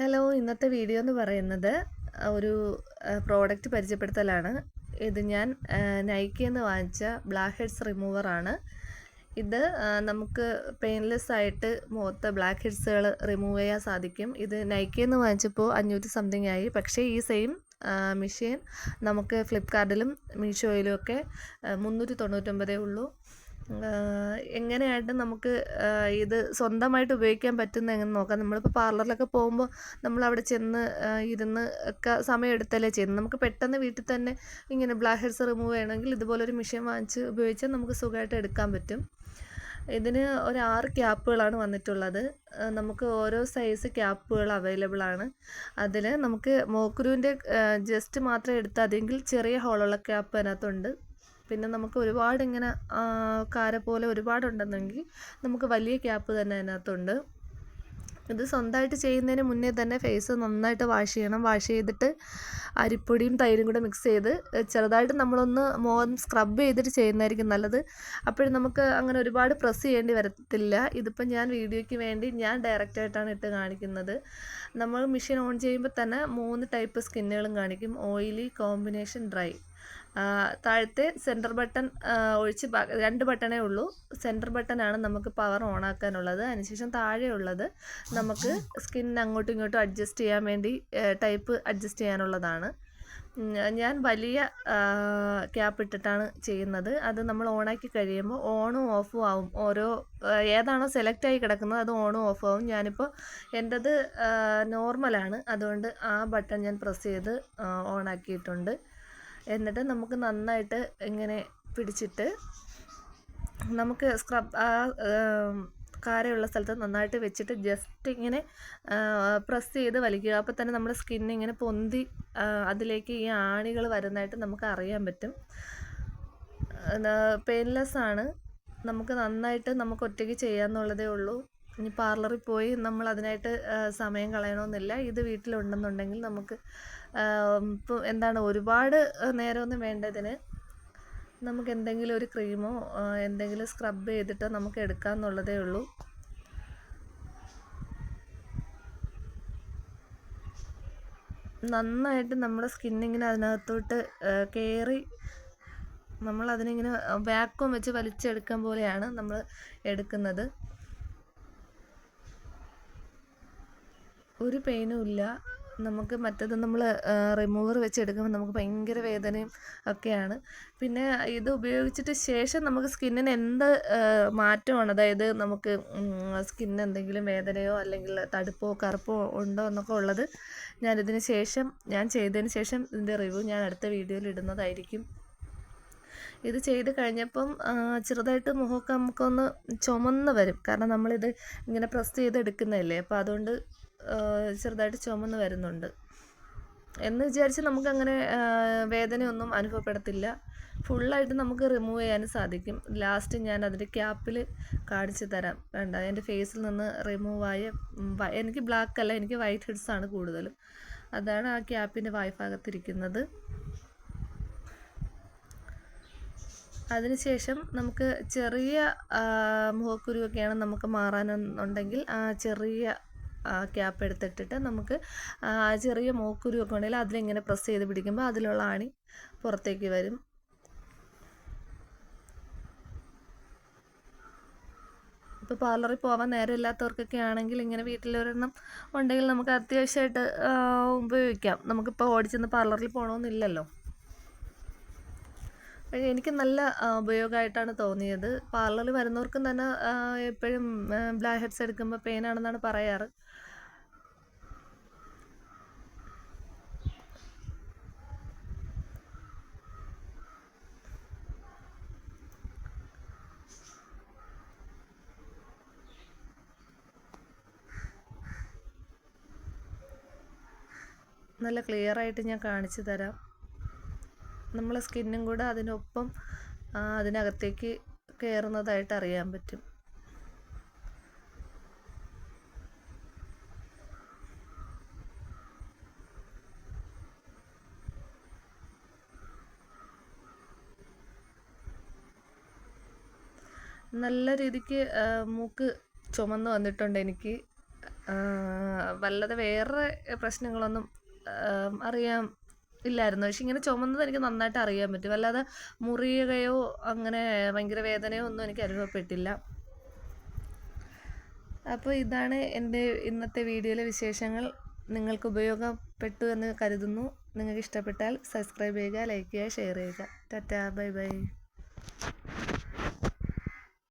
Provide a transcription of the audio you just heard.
Hello ഇന്നത്തെ video എന്ന് പറയുന്നത് ഒരു പ്രോഡക്റ്റ് പരിചയപ്പെടുത്തലാണ്. ഇത് ഞാൻ നൈക്കിൽ നിന്ന് വാങ്ങിച്ച ബ്ലാക്ക് ഹെഡ്സ് റിമൂവറാണ് ഇത് നമുക്ക് പെയിൻലെസ് ആയിട്ട് മുഖത്ത് ബ്ലാക്ക് ഹെഡ്സുകൾ റിമൂവ് ചെയ്യാൻ സാധിക്കും. ഇത് നൈക്കിൽ നിന്ന് വാങ്ങിച്ചപ്പോൾ അഞ്ഞൂറ്റി സംതിങ് ആയി. പക്ഷേ ഈ സെയിം മെഷീൻ നമുക്ക് ഫ്ലിപ്കാർട്ടിലും മീഷോയിലും ഒക്കെ മുന്നൂറ്റി തൊണ്ണൂറ്റൊമ്പതേ ഉള്ളൂ. എങ്ങനെയായിട്ട് നമുക്ക് ഇത് സ്വന്തമായിട്ട് ഉപയോഗിക്കാൻ പറ്റുന്ന എങ്ങനെ നോക്കാം? നമ്മളിപ്പോൾ പാർലറിലൊക്കെ പോകുമ്പോൾ നമ്മൾ അവിടെ ചെന്ന് ഇരുന്ന് ഒക്കെ സമയം എടുത്തല്ലേ ചെയ്യുന്നത്? നമുക്ക് പെട്ടെന്ന് വീട്ടിൽ തന്നെ ഇങ്ങനെ ബ്ലാക്ക് ഹെഡ്സ് റിമൂവ് ചെയ്യണമെങ്കിൽ ഇതുപോലൊരു മെഷീൻ വാങ്ങിച്ച് ഉപയോഗിച്ചാൽ നമുക്ക് സുഖമായിട്ട് എടുക്കാൻ പറ്റും. ഇതിന് ഒരു ആറ് ക്യാപ്പുകളാണ് വന്നിട്ടുള്ളത്. നമുക്ക് ഓരോ സൈസ് ക്യാപ്പുകൾ അവൈലബിൾ ആണ്. അതിൽ നമുക്ക് മോക്കുരുവിന്റെ ജസ്റ്റ് മാത്രം എടുത്താൽ അതെങ്കിൽ ചെറിയ ഹോളുള്ള ക്യാപ്പ് അതിനകത്തുണ്ട്. പിന്നെ നമുക്ക് ഒരുപാട് ഇങ്ങനെ കാര പോലെ ഒരുപാടുണ്ടെന്നെങ്കിൽ നമുക്ക് വലിയ ക്യാപ്പ് തന്നെ അതിനകത്തുണ്ട്. ഇത് സ്വന്തമായിട്ട് ചെയ്യുന്നതിന് മുന്നേ തന്നെ ഫേസ് നന്നായിട്ട് വാഷ് ചെയ്യണം. വാഷ് ചെയ്തിട്ട് അരിപ്പൊടിയും തൈരും കൂടെ മിക്സ് ചെയ്ത് ചെറുതായിട്ട് നമ്മളൊന്ന് മോൻ സ്ക്രബ് ചെയ്തിട്ട് ചെയ്യുന്നതായിരിക്കും നല്ലത്. അപ്പോഴും നമുക്ക് അങ്ങനെ ഒരുപാട് പ്രസ് ചെയ്യേണ്ടി വരത്തില്ല. ഇതിപ്പോൾ ഞാൻ വീഡിയോയ്ക്ക് വേണ്ടി ഞാൻ ഡയറക്റ്റായിട്ടാണ് ഇട്ട് കാണിക്കുന്നത്. നമ്മൾ മെഷീൻ ഓൺ ചെയ്യുമ്പോൾ തന്നെ മൂന്ന് ടൈപ്പ് സ്കിന്നുകളും കാണിക്കും. ഓയിലി കോമ്പിനേഷൻ ഡ്രൈ താഴത്തെ സെന്റർ ബട്ടൺ ഒഴിച്ച് രണ്ട് ബട്ടണേ ഉള്ളൂ. സെന്റർ ബട്ടണാണ് നമുക്ക് പവർ ഓൺ ആക്കാനുള്ളത്. അതിനുശേഷം താഴെയുള്ളത് നമുക്ക് സ്കിൻ അങ്ങോട്ടും ഇങ്ങോട്ടും അഡ്ജസ്റ്റ് ചെയ്യാൻ വേണ്ടി ടൈപ്പ് അഡ്ജസ്റ്റ് ചെയ്യാനുള്ളതാണ്. ഞാൻ വലിയ ക്യാപ്പ് ഇട്ടിട്ടാണ് ചെയ്യുന്നത്. അത് നമ്മൾ ഓണാക്കി കഴിയുമ്പോൾ ഓണും ഓഫും ആവും. ഓരോ ഏതാണോ സെലക്ട് ആയി കിടക്കുന്നത് അത് ഓണും ഓഫും ആവും. ഞാനിപ്പോൾ എന്റെത് നോർമലാണ് അതുകൊണ്ട് ആ ബട്ടൺ ഞാൻ പ്രസ് ചെയ്ത് ഓണാക്കിയിട്ടുണ്ട് എന്നിട്ട് നമുക്ക് നന്നായിട്ട് ഇങ്ങനെ പിടിച്ചിട്ട് നമുക്ക് സ്ക്രബ് ആ കാരയുള്ള സ്ഥലത്ത് നന്നായിട്ട് വെച്ചിട്ട് ജസ്റ്റ് ഇങ്ങനെ പ്രസ് ചെയ്ത് വലിക്കുക. അപ്പോൾ തന്നെ നമ്മുടെ സ്കിൻ ഇങ്ങനെ പൊന്തി അതിലേക്ക് ഈ ആണികൾ വരുന്നതായിട്ട് നമുക്ക് അറിയാൻ പറ്റും. പെയിൻലെസ് ആണ്. നമുക്ക് നന്നായിട്ട് നമുക്ക് ഒറ്റയ്ക്ക് ചെയ്യാമെന്നുള്ളതേ ഉള്ളൂ. ഇനി പാർലറിൽ പോയി നമ്മൾ അതിനായിട്ട് സമയം കളയണമെന്നില്ല ഇത് വീട്ടിലുണ്ടെന്നുണ്ടെങ്കിൽ നമുക്ക് എന്താണ് ഒരുപാട് നേരമൊന്നും വേണ്ടതിന് നമുക്ക് എന്തെങ്കിലും ഒരു ക്രീമോ എന്തെങ്കിലും സ്ക്രബ് ചെയ്തിട്ട് നമുക്ക് എടുക്കാമെന്നുള്ളതേ ഉള്ളൂ. നന്നായിട്ട് നമ്മുടെ സ്കിന്നിങ്ങനെ അതിനകത്തോട്ട് കയറി നമ്മൾ അതിനിങ്ങനെ വാക്വം വെച്ച് വലിച്ചെടുക്കാൻ പോലെയാണ് നമ്മൾ എടുക്കുന്നത്. ഒരു പെയിനും ഇല്ല. നമുക്ക് മറ്റേത് നമ്മൾ റിമൂവർ വെച്ച് എടുക്കുമ്പോൾ നമുക്ക് ഭയങ്കര വേദനയും ഒക്കെയാണ്. പിന്നെ ഇത് ഉപയോഗിച്ചിട്ട് ശേഷം നമുക്ക് സ്കിന്നിന് എന്ത് മാറ്റമാണ്? അതായത് നമുക്ക് സ്കിന്നിന് എന്തെങ്കിലും വേദനയോ അല്ലെങ്കിൽ തടുപ്പോ കറുപ്പോ ഉണ്ടോ എന്നൊക്കെ ഉള്ളത് ഞാനിതിന് ശേഷം ഞാൻ ചെയ്തതിന് ശേഷം ഇതിന്റെ റിവ്യൂ ഞാൻ അടുത്ത വീഡിയോയിൽ ഇടുന്നതായിരിക്കും. ഇത് ചെയ്ത് കഴിഞ്ഞപ്പം ചെറുതായിട്ട് മുഖമൊക്കെ നമുക്കൊന്ന് ചുമന്ന് വരും. കാരണം നമ്മളിത് ഇങ്ങനെ പ്രസ് ചെയ്ത് എടുക്കുന്നതല്ലേ അപ്പോൾ അതുകൊണ്ട് ചെറുതായിട്ട് ചുമന്ന് വരുന്നുണ്ട്. എന്ന് വിചാരിച്ച് നമുക്കങ്ങനെ വേദനയൊന്നും അനുഭവപ്പെടത്തില്ല. ഫുള്ളായിട്ട് നമുക്ക് റിമൂവ് ചെയ്യാനും സാധിക്കും. ലാസ്റ്റ് ഞാൻ അതിന്റെ ക്യാപ്പിൽ കാണിച്ചു തരാം. വേണ്ട എന്റെ ഫേസിൽ നിന്ന് റിമൂവായ എനിക്ക് ബ്ലാക്ക് അല്ല എനിക്ക് വൈറ്റ് ഹെഡ്സ് ആണ് കൂടുതലും. അതാണ് ആ ക്യാപ്പിന്റെ വായ്ഭാഗത്തിരിക്കുന്നത് അതിനുശേഷം നമുക്ക് ചെറിയ മുഖക്കുരുവൊക്കെയാണ് നമുക്ക് മാറാനെന്നുണ്ടെങ്കിൽ ആ ചെറിയ ക്യാപ്പ് എടുത്തിട്ടിട്ട് നമുക്ക് ചെറിയ മോക്കുരു ഒക്കെ ഉണ്ടെങ്കിൽ അതിലിങ്ങനെ പ്രസ് ചെയ്ത് പിടിക്കുമ്പോൾ അതിലുള്ള ആണി പുറത്തേക്ക് വരും. ഇപ്പോൾ പാർലറിൽ പോകാൻ നേരമില്ലാത്തവർക്കൊക്കെ ആണെങ്കിൽ ഇങ്ങനെ വീട്ടിലൊരെണ്ണം ഉണ്ടെങ്കിൽ നമുക്ക് അത്യാവശ്യമായിട്ട് ഉപയോഗിക്കാം. നമുക്കിപ്പോൾ ഓടിച്ചെന്ന് പാർലറിൽ പോകണമെന്നില്ലല്ലോ എനിക്ക് നല്ല ഉപയോഗമായിട്ടാണ് തോന്നിയത്. പാർലറിൽ വരുന്നവർക്കും തന്നെ എപ്പോഴും ബ്ലാക്ക് ഹെഡ്സ് എടുക്കുമ്പോൾ പെയിനാണെന്നാണ് പറയാറ്. നല്ല ക്ലിയർ ആയിട്ട് ഞാൻ കാണിച്ചു തരാം. നമ്മളെ സ്കിന്നും കൂടെ അതിനൊപ്പം അതിനകത്തേക്ക് കയറുന്നതായിട്ട് അറിയാൻ പറ്റും. നല്ല രീതിക്ക് മൂക്ക് ചുമന്ന് വന്നിട്ടുണ്ട് എനിക്ക്. വല്ലാതെ വേറെ പ്രശ്നങ്ങളൊന്നും അറിയാൻ ഇല്ലായിരുന്നു. പക്ഷെ ഇങ്ങനെ ചുമന്നത് എനിക്ക് നന്നായിട്ട് അറിയാൻ പറ്റും. അല്ലാതെ മുറിയുകയോ അങ്ങനെ ഭയങ്കര വേദനയോ ഒന്നും എനിക്ക് അനുഭവപ്പെട്ടില്ല. അപ്പോൾ ഇതാണ് എന്റെ ഇന്നത്തെ വീഡിയോയിലെ വിശേഷങ്ങൾ. നിങ്ങൾക്ക് ഉപയോഗപ്പെട്ടു എന്ന് കരുതുന്നു. നിങ്ങൾക്ക് ഇഷ്ടപ്പെട്ടാൽ സബ്സ്ക്രൈബ് ചെയ്യുക ലൈക്ക് ചെയ്യുക ഷെയർ ചെയ്യുക. Tata bye bye.